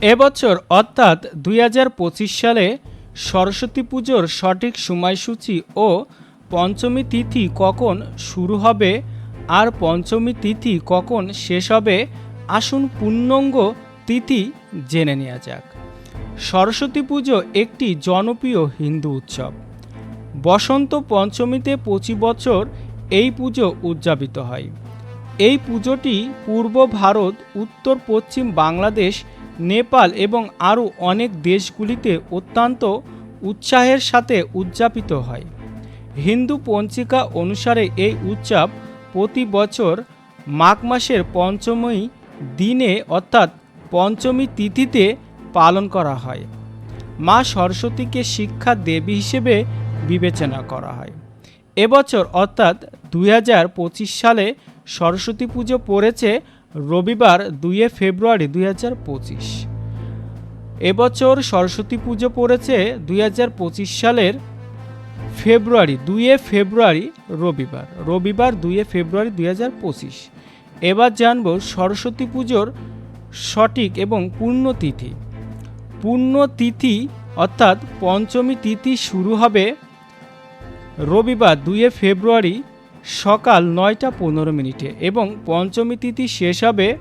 এবছর অর্থাৎ দুই হাজার পঁচিশ সালে সরস্বতী পুজোর সঠিক সময়সূচি ও পঞ্চমী তিথি কখন শুরু হবে আর পঞ্চমী তিথি কখন শেষ হবে, আসুন পূর্ণাঙ্গ তিথি জেনে নেওয়া যাক। সরস্বতী পুজো একটি জনপ্রিয় হিন্দু উৎসব। বসন্ত পঞ্চমীতে প্রতি বছর এই পুজো উদযাপিত হয়। এই পুজোটি পূর্ব ভারত, উত্তর পশ্চিম বাংলাদেশ নেপাল এবং আরও অনেক দেশগুলিতে অত্যন্ত উৎসাহের সাথে উদযাপিত হয়। হিন্দু পঞ্জিকা অনুসারে এই উৎসব প্রতি বছর মাঘ মাসের পঞ্চমী দিনে অর্থাৎ পঞ্চমী তিথিতে পালন করা হয়। মা সরস্বতীকে শিক্ষা দেবী হিসেবে বিবেচনা করা হয়। এবছর অর্থাৎ দু হাজার পঁচিশ সালে সরস্বতী পুজো পড়েছে রবিবার দুইয়ে ফেব্রুয়ারি দুই হাজার পঁচিশ। এবছর সরস্বতী পুজো পড়েছে দুই হাজার পঁচিশ সালের ফেব্রুয়ারি, দুইয়ে ফেব্রুয়ারি রবিবার। রবিবার দুইয়ে ফেব্রুয়ারি দুই হাজার পঁচিশ। এবার জানব সরস্বতী পুজোর সঠিক এবং পূর্ণ তিথি পূর্ণ তিথি অর্থাৎ পঞ্চমী তিথি শুরু হবে রবিবার দুইয়ে ফেব্রুয়ারি সকাল নয়টা পনেরো মিনিটে এবং পঞ্চমী তিথি শেষ হবে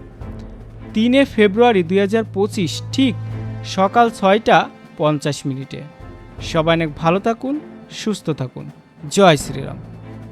তিনে ফেব্রুয়ারি দু হাজার পঁচিশ ঠিক সকাল ছয়টা পঞ্চাশ মিনিটে। সবাই অনেক ভালো থাকুন, সুস্থ থাকুন। জয় শ্রীরাম।